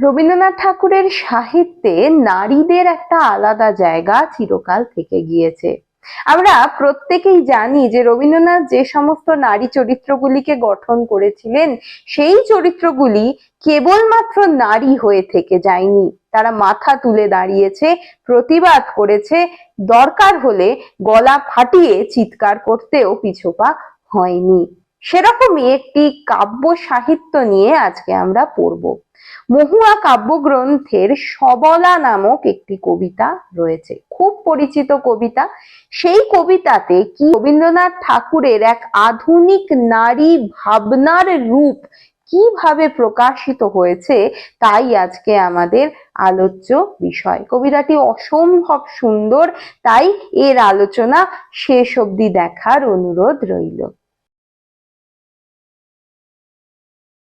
রবীন্দ্রনাথ ঠাকুরের সাহিত্যে নারীদের একটা আলাদা জায়গা চিরকাল থেকে গিয়েছে। আমরা প্রত্যেকেই জানি যে রবীন্দ্রনাথ যে সমস্ত নারী চরিত্রগুলিকে গঠন করেছিলেন, সেই চরিত্রগুলি কেবলমাত্র নারী হয়ে থেকে যায়নি। তারা মাথা তুলে দাঁড়িয়েছে, প্রতিবাদ করেছে, দরকার হলে গলা ফাটিয়ে চিৎকার করতেও পিছপা হয়নি। সেরকমই একটি কাব্য সাহিত্য নিয়ে আজকে আমরা পড়ব। মহুয়া কাব্যগ্রন্থের সবলা নামক একটি কবিতা রয়েছে। খুব পরিচিত কবিতা। সেই কবিতাতে কি রবীন্দ্রনাথ ঠাকুরের এক আধুনিক নারী ভাবনার রূপ কীভাবে প্রকাশিত হয়েছে তাই আজকে আমাদের আলোচ্য বিষয়। কবিতাটি অসম্ভব সুন্দর, তাই এর আলোচনা শেষ অবধি দেখার অনুরোধ রইল।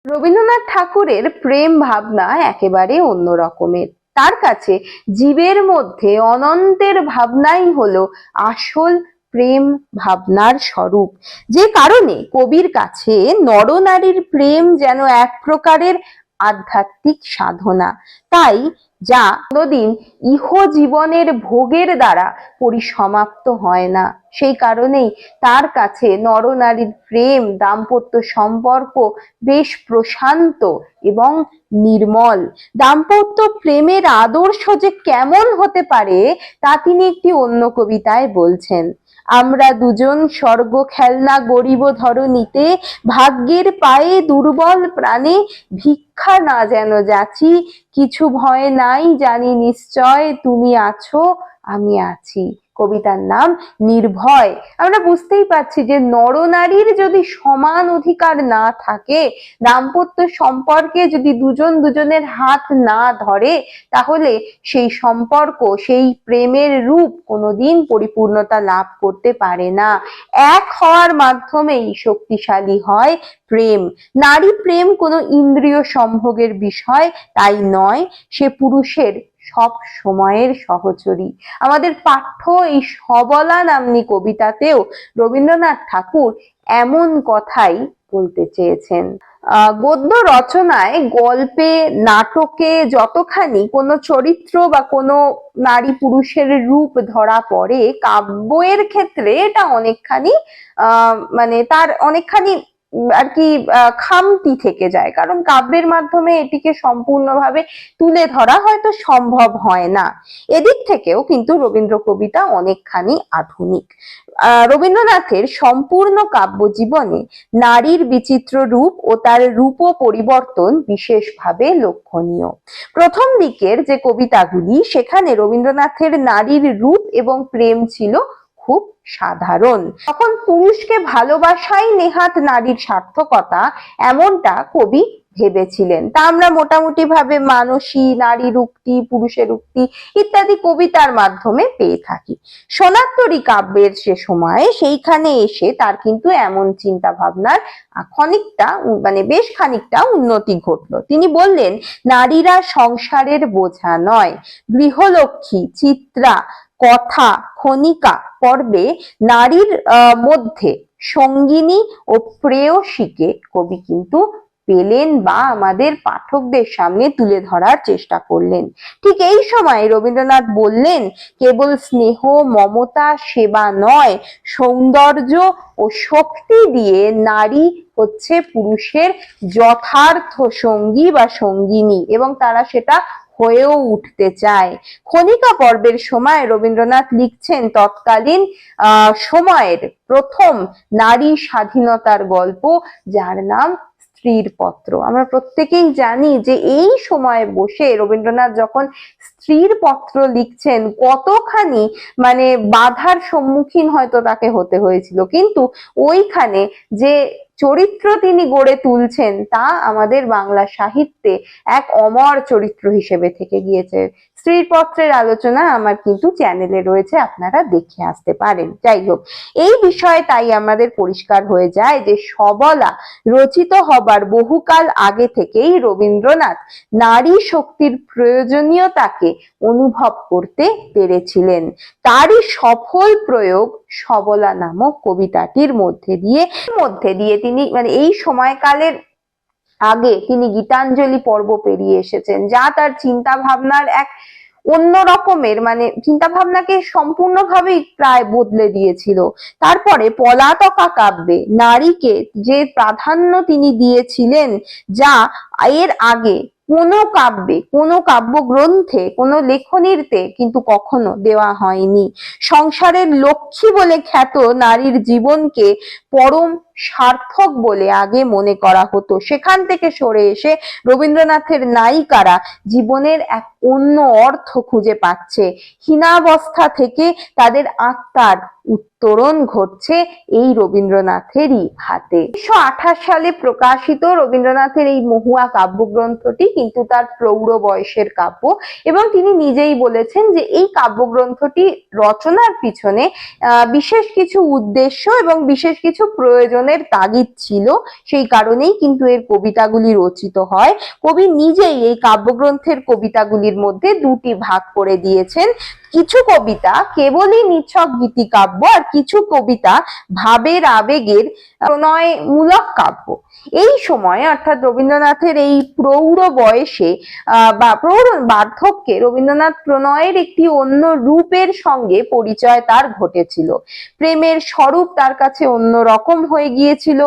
রবীন্দ্রনাথ ঠাকুরের প্রেম ভাবনা একেবারে অন্য রকমের। তার কাছে জীবের মধ্যে অনন্তের ভাবনাই হলো আসল প্রেম ভাবনার স্বরূপ। যে কারণে কবির কাছে নরনারীর প্রেম যেন এক প্রকারের আধ্যাত্মিক সাধনা। তাই যা কোনোদিন ইহ জীবনের ভোগের দ্বারা পরিসমাপ্ত হয় না। সেই কারণেই তার কাছে নরনারীর প্রেম, দাম্পত্য সম্পর্ক বেশ প্রশান্ত এবং নির্মল। দাম্পত্য প্রেমের আদর্শ যে কেমন হতে পারে, তা তিনি একটি অন্য কবিতায় বলছেন। আমরা দুজন স্বর্গ খেলনা গরিব ধরণীতে, ভাগ্যের পায়ে দুর্বল প্রাণে ভিক্ষা না যেন যাচ্ছি কিছু ভয় নাই জানি নিশ্চয়, তুমি আছো, আমি আছি। কবিতার নাম নির্ভয়। আমরা বুঝতেই পারছি যে নরনারীর যদি সমান অধিকার না থাকে, দাম্পত্য সম্পর্কে যদি দুজন দুজনের হাত না ধরে, তাহলে সেই সম্পর্ক, সেই প্রেমের রূপ কোনোদিন পরিপূর্ণতা লাভ করতে পারে না। এক হওয়ার মাধ্যমেই শক্তিশালী হয় প্রেম। নারী প্রেম কোনো ইন্দ্রিয় সম্ভোগের বিষয়, তাই নয়। সে পুরুষের সব সময়ের সহচরী। আমাদের পাঠ্য এই সবলা নামনি কবিতাতেও রবীন্দ্রনাথ ঠাকুর এমন কথাই বলতে চেয়েছেন। গদ্য রচনায়, গল্পে, নাটকে যতখানি কোনো চরিত্র বা কোনো নারী পুরুষের রূপ ধরা পড়ে, কাব্যের ক্ষেত্রে এটা অনেকখানি মানে তার অনেকখানি আর কি খামতি থেকে যায়। কারণ কাব্যের মাধ্যমে এটিকে সম্পূর্ণভাবে তুলে ধরা হয়তো সম্ভব হয় না। এদিক থেকেও কিন্তু রবীন্দ্র কবিতা অনেকখানি আধুনিক। রবীন্দ্রনাথের সম্পূর্ণ কাব্য জীবনে নারীর বিচিত্র রূপ ও তার রূপ পরিবর্তন বিশেষভাবে লক্ষণীয়। প্রথম দিকের যে কবিতাগুলি, সেখানে রবীন্দ্রনাথের নারীর রূপ এবং প্রেম ছিল খুব সাধারণ। তখন পুরুষকে ভালোবাসাই নেহাত নারীর সার্থকতা এমনটা কবি ভেবেছিলেন। তা আমরা মোটামুটি ভাবে মানসী নারীর উক্তি পুরুষের উক্তি ইত্যাদি কবিতার মাধ্যমে পেয়ে থাকি। সোনাত্তরী কাব্যের সে সময়ে সেইখানে এসে তার কিন্তু এমন চিন্তা ভাবনার খানিকটা মানে বেশ খানিকটা উন্নতি ঘটলো। তিনি বললেন, নারীরা সংসারের বোঝা নয়। গৃহলক্ষ্মী, চিত্রা কথা খনিকা পর্বে নারীর মধ্যে সঙ্গিনী ও প্রেয়সীকে কবি কিন্তু পেলেন বা আমাদের পাঠকদের সামনে তুলে ধরার চেষ্টা করলেন। ঠিক এই সময় রবীন্দ্রনাথ বললেন, কেবল স্নেহ, মমতা, সেবা নয়, সৌন্দর্য ও শক্তি দিয়ে নারী হচ্ছে পুরুষের যথার্থ সঙ্গী বা সঙ্গিনী এবং তারা সেটা হয়েও উঠতে চায়। খনিকা পর্বের সময় রবীন্দ্রনাথ লিখছেন, তৎকালীন সময়ের প্রথম নারী স্বাধীনতার গল্প, যার নাম স্ত্রীর পত্র। আমরা প্রত্যেকেই জানি যে এই সময়ে বসে রবীন্দ্রনাথ যখন স্ত্রীর পত্র লিখছেন, কতখানি মানে বাধার সম্মুখীন হয়তো তাকে হতে হয়েছিল। কিন্তু ওইখানে যে চরিত্র তিনি গড়ে তুলছেন, তা আমাদের বাংলা সাহিত্যে এক অমর চরিত্র হিসেবে থেকে গিয়েছে। স্ত্রীর পত্রের আলোচনা আমার কিন্তু চ্যানেলে রয়েছে, আপনারা দেখে আসতে পারেন। যাই হোক, এই বিষয়ে তাই আমাদের পরিষ্কার হয়ে যায় যে সবলা রচিত হবার বহুকাল আগে থেকেই রবীন্দ্রনাথ নারী শক্তির প্রয়োজনীয়তাকে অনুভব করতে পেরেছিলেন। তারই সফল প্রয়োগ সবলা নামক কবিতাটির মধ্যে দিয়ে মধ্যে দিয়ে তিনি মানে এই সময়কালের আগে তিনি গীতাঞ্জলি পর্ব পেরিয়ে এসেছেন, যা তার চিন্তা ভাবনার এক অন্য রকমের মানে চিন্তা ভাবনাকে সম্পূর্ণভাবেই প্রায় বদলে দিয়েছিল। তারপরে পলাতকা কাব্যে নারীকে যে প্রাধান্য তিনি দিয়েছিলেন, যা এর আগে কোনো কাব্যে, কোনো কাব্যগ্রন্থে, কোনো লেখনীরতে কিন্তু কখনো দেওয়া হয়নি। সংসারের লক্ষ্মী বলে খ্যাত নারীর জীবনকে পরম সার্থক বলে আগে মনে করা হতো। সেখান থেকে সরে এসে রবীন্দ্রনাথের নায়িকারা জীবনের এক অন্য অর্থ খুঁজে পাচ্ছে। হীনাবস্থা থেকে তাদের আত্মার উত্তরণ ঘটছে এই রবীন্দ্রনাথেরই হাতে। উনিশশো আঠাশ সালে প্রকাশিত রবীন্দ্রনাথের এই মহুয়া কাব্যগ্রন্থটি কিন্তু তার প্রৌঢ় বয়সের কাব্য। এবং তিনি নিজেই বলেছেন যে এই কাব্যগ্রন্থটি রচনার পিছনে বিশেষ কিছু উদ্দেশ্য এবং বিশেষ কিছু প্রয়োজনের তাগিদ ছিল। সেই কারণেই কিন্তু এর কবিতাগুলি রচিত হয়। কবি নিজেই এই কাব্যগ্রন্থের কবিতাগুলির মধ্যে দুটি ভাগ করে দিয়েছেন। কিছু কবিতা কেবলই নিছক গীতিকাব্য আর কিছু কবিতা ভাবের আবেগের প্রণয়মূলক কাব্য। এই সময় অর্থাৎ রবীন্দ্রনাথের এই প্রৌঢ় বয়সে বা প্রৌঢ় বার্ধক্যে রবীন্দ্রনাথ প্রণয়ের একটি অন্য রূপের সঙ্গে পরিচয় তার ঘটেছিল। প্রেমের স্বরূপ তার কাছে অন্য রকম হয়ে গিয়েছিল।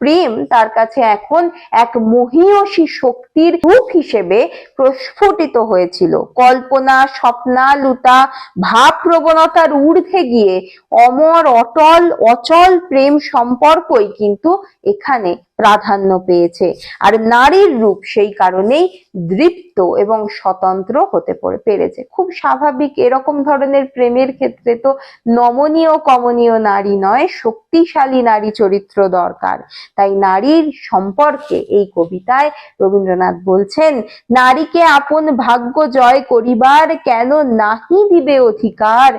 প্রেম তার কাছে এখন এক মহীয়সী শক্তির রূপ হিসেবে প্রস্ফুটিত হয়েছিল। কল্পনা স্বপ্নালুতা ভাব প্রবণতার ঊর্ধ্বে গিয়ে অমর, অটল, অচল প্রেম সম্পর্কই কিন্তু এখানে প্রাধান্য পেয়েছে। আর নারীর রূপ সেই কারণেই দৃপ্ত এবং স্বতন্ত্র হতে পেরেছে। খুব স্বাভাবিক এরকম ধরনের প্রেমের ক্ষেত্রে তো নমনীয় কমনীয় নারী নয়, শক্তিশালী নারী চরিত্র দরকার। তাই নারীর সম্পর্কে এই কবিতায় রবীন্দ্রনাথ বলছেন, নারীকে আপন ভাগ্য জয় করিবার কেন নাহি দিবে অধিকার?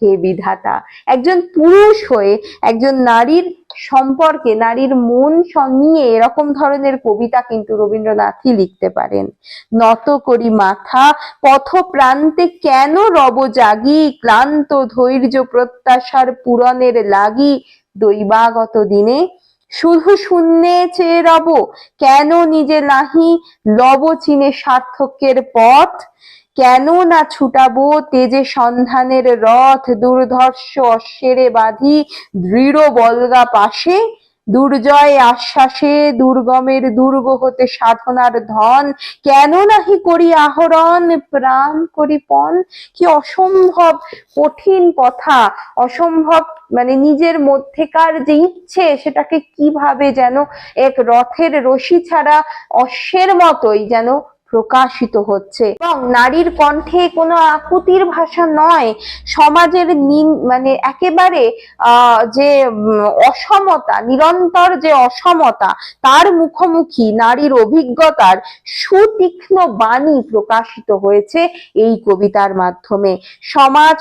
হে বিধাতা। একজন পুরুষ হয়ে একজন নারীর সম্পর্কে, নারীর মন নিয়ে এরকম ধরনের কবিতা কিন্তু রবীন্দ্রনাথই লিখতে পারেন। নত করি মাথা পথ প্রান্তে কেন রব জাগি? ক্লান্ত ধৈর্য প্রত্যাশার পূরণের লাগি দৈবাগত দিনে? শুধু শূন্যে চেয়ে রব, কেন নিজে নাহি? লব চিনে সার্থকের পথ। কেন না ছুটাবো তেজে সন্ধানের রথ, দুর্ধর্ষ অশ্বেরে বাঁধি, দৃঢ় বলগা পাশে, দুর্জয় আশ্বাসে দুর্গমের দুর্গ হতে সাধনার ধন কেন নাহি করি আহরণ, প্রাণ করি পণ। কি অসম্ভব কঠিন কথা, অসম্ভব মানে নিজের মধ্যেকার যে ইচ্ছে, সেটাকে কীভাবে যেন এক রথের রশি ছাড়া অশ্বের মতোই যেন প্রকাশিত হচ্ছে। এবং নারীর কণ্ঠে কোনো আকুতির ভাষা নয়, সমাজের মানে একেবারে যে অসমতা, নিরন্তর যে অসমতা, তার মুখোমুখি নারীর অভিজ্ঞতার সুতীক্ষ্ণ বাণী প্রকাশিত হয়েছে এই কবিতার মাধ্যমে। সমাজ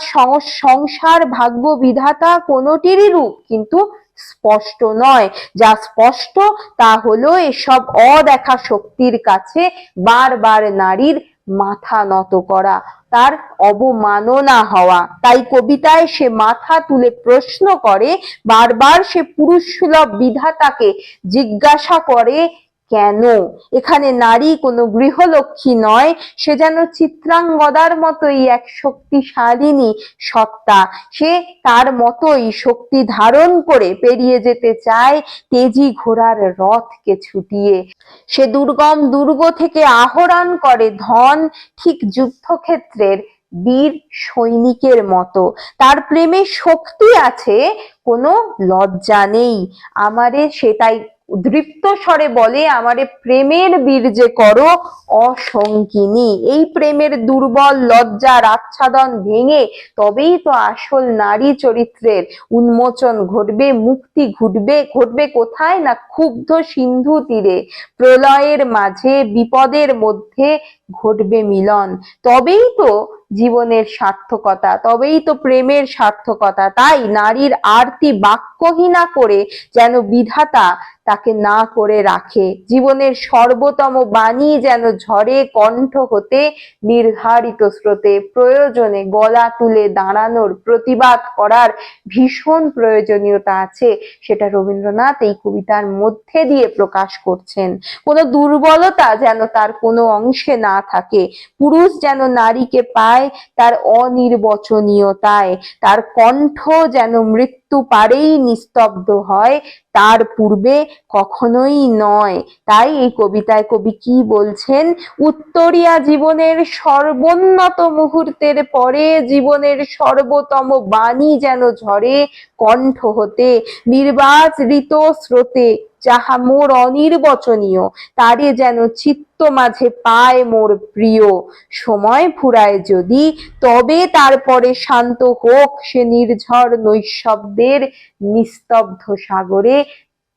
সংসার ভাগ্য বিধাতা কোনোটিরই রূপ কিন্তু স্পষ্ট নয়। যা স্পষ্ট, তা হলো এসব অদেখা শক্তির কাছে বারবার নারীর মাথা নত করা, তার অবমাননা হওয়া। তাই কবিতায় সে মাথা তুলে প্রশ্ন করে, বারবার সে পুরুষ সুলভ বিধাতাকে জিজ্ঞাসা করে কেন? এখানে নারী কোনো গৃহলক্ষ্মী নয়, সে যেন চিত্রাঙ্গদার মতোই এক শক্তিশালিনী সত্তা। সে তার মতোই শক্তি ধারণ করে পেরিয়ে যেতে চায় তেজি ঘোড়ার রথকে ছুটিয়ে। সে দুর্গম দুর্গ থেকে আহরণ করে ধন, ঠিক যুদ্ধক্ষেত্রের বীর সৈনিকের মতো। তার প্রেমে শক্তি আছে, কোনো লজ্জা নেই। আমারে সেটাই দৃপ্ত স্বরে বলে, আমারে প্রেমের বীর্যে করো অসঙ্কিনী এই প্রেমের দুর্বল লজ্জার আচ্ছাদন ভেঙে, তবেই তো আসল নারী চরিত্রের উন্মোচন ঘটবে, মুক্তি ঘটবে। ঘটবে কোথায় না ক্ষুব্ধ সিন্ধু তীরে? প্রলয়ের মাঝে, বিপদের মধ্যে ঘটবে মিলন। তবেই তো জীবনের সার্থকতা, তবেই তো প্রেমের সার্থকতা। তাই নারীর আরতি বাক্য বাক্যহীনা করে যেন বিধাতা তাকে না করে রাখে। জীবনের সর্বতম বাণী যেন ঝড়ে কণ্ঠ হতে নির্ধারিত স্রোতে প্রয়োজনে গলা তুলে দাঁড়ানোর প্রতিবাদ করার ভীষণ প্রয়োজনীয়তা আছে, সেটা রবীন্দ্রনাথ এই কবিতার মধ্যে দিয়ে প্রকাশ করছেন। কোনো দুর্বলতা যেন তার কোনো অংশে না থাকে, পুরুষ যেন নারীকে পায় তার অনির্বচনীয়তায়, তার কণ্ঠ যেন মৃত্যু পারেই নিস্তব্ধ হয়। তার পূর্বে কখনোই নয়। তাই এই কবিতায় কবি কি বলছেন? উত্তরিয়া জীবনের সর্বোন্নত মুহূর্তের পরে জীবনের সর্বতম বাণী যেন ঝরে কণ্ঠ হতে নির্বাচরিত স্রোতে যাহা মোর অনির্বচনীয়, তারে যেন চিত্ত মাঝে পায় মোর প্রিয়। সময় ফুরায় যদি, তবে তারপরে শান্ত হোক সে নির্ঝর নৈশব্দের নিস্তব্ধ সাগরে।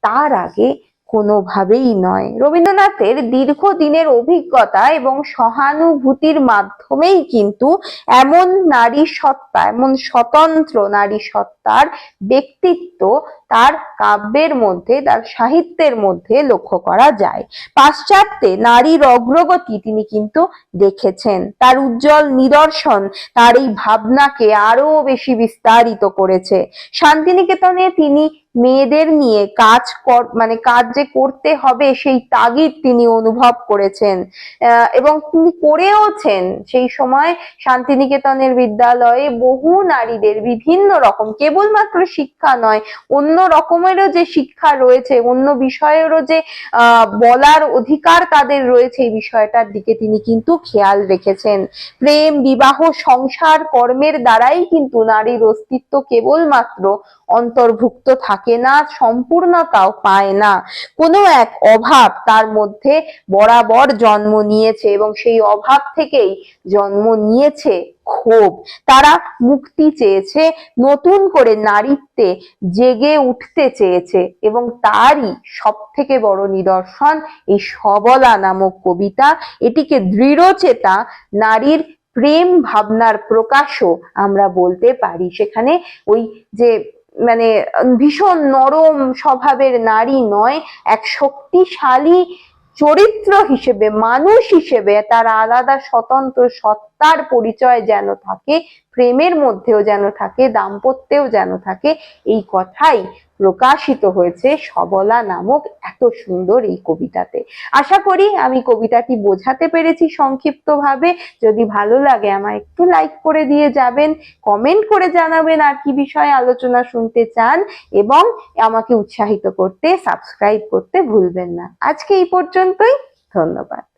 তার আগে কোনোভাবেই নয়। রবীন্দ্রনাথের দীর্ঘদিনের অভিজ্ঞতা এবং সহানুভূতির মাধ্যমেই কিন্তু এমন নারী সত্তা, এমন স্বতন্ত্র নারী সত্তার ব্যক্তিত্ব তার কাব্যের মধ্যে, তার সাহিত্যের মধ্যে লক্ষ্য করা যায়। পাশ্চাত্যে নারীর অগ্রগতি তিনি কিন্তু দেখেছেন। তার উজ্জ্বল নিদর্শন, তার এই ভাবনাকে আরও বেশি বিস্তারিত করেছে। শান্তিনিকেতনে তিনি মেয়েদের নিয়ে কাজ কর মানে কাজ যে করতে হবে সেই তাগিদ তিনি অনুভব করেছেন। এবং তিনি করেওছেন। সেই সময় শান্তিনিকেতনের বিদ্যালয়ে বহু নারীদের বিভিন্ন রকম, কেবলমাত্র শিক্ষা নয়, অন্য রকমেরও যে শিক্ষা রয়েছে, অন্য বিষয়েরও যে বলার অধিকার তাদের রয়েছে এই বিষয়টার দিকে তিনি কিন্তু খেয়াল রেখেছেন। প্রেম, বিবাহ, সংসার, কর্মের দ্বারাই কিন্তু নারীর অস্তিত্ব কেবলমাত্র অন্তর্ভুক্ত থাকে। না সম্পূর্ণতাও পায় না। কোনো এক অভাব তার মধ্যে বরাবর জন্ম নিয়েছে এবং সেই অভাব থেকেই জন্ম নিয়েছে ক্ষোভ। তারা মুক্তি চেয়েছে, নতুন করে নারীত্বে জেগে উঠতে চেয়েছে এবং তারই সব থেকে বড় নিদর্শন এই সবলা নামক কবিতা। এটিকে দৃঢ়চেতা নারীর প্রেম ভাবনার প্রকাশও আমরা বলতে পারি। সেখানে ওই যে মানে ভীষণ নরম স্বভাবের নারী নয়, এক শক্তিশালী চরিত্র হিসেবে, মানুষ হিসেবে তার আলাদা স্বতন্ত্র সত্তার পরিচয় যেন থাকে, প্রেমের মধ্যেও যেন থাকে, দাম্পত্যেও যেন থাকে, এই কথাই প্রকাশিত হয়েছে সবলা নামক এত সুন্দর এই কবিতাতে। আশা করি আমি কবিতাটি বোঝাতে পেরেছি সংক্ষিপ্তভাবে। যদি ভালো লাগে আমায় একটু লাইক করে দিয়ে যাবেন কমেন্ট করে জানাবেন আর কি বিষয়ে আলোচনা শুনতে চান এবং আমাকে উৎসাহিত করতে সাবস্ক্রাইব করতে ভুলবেন না। আজকে এই পর্যন্তই, ধন্যবাদ।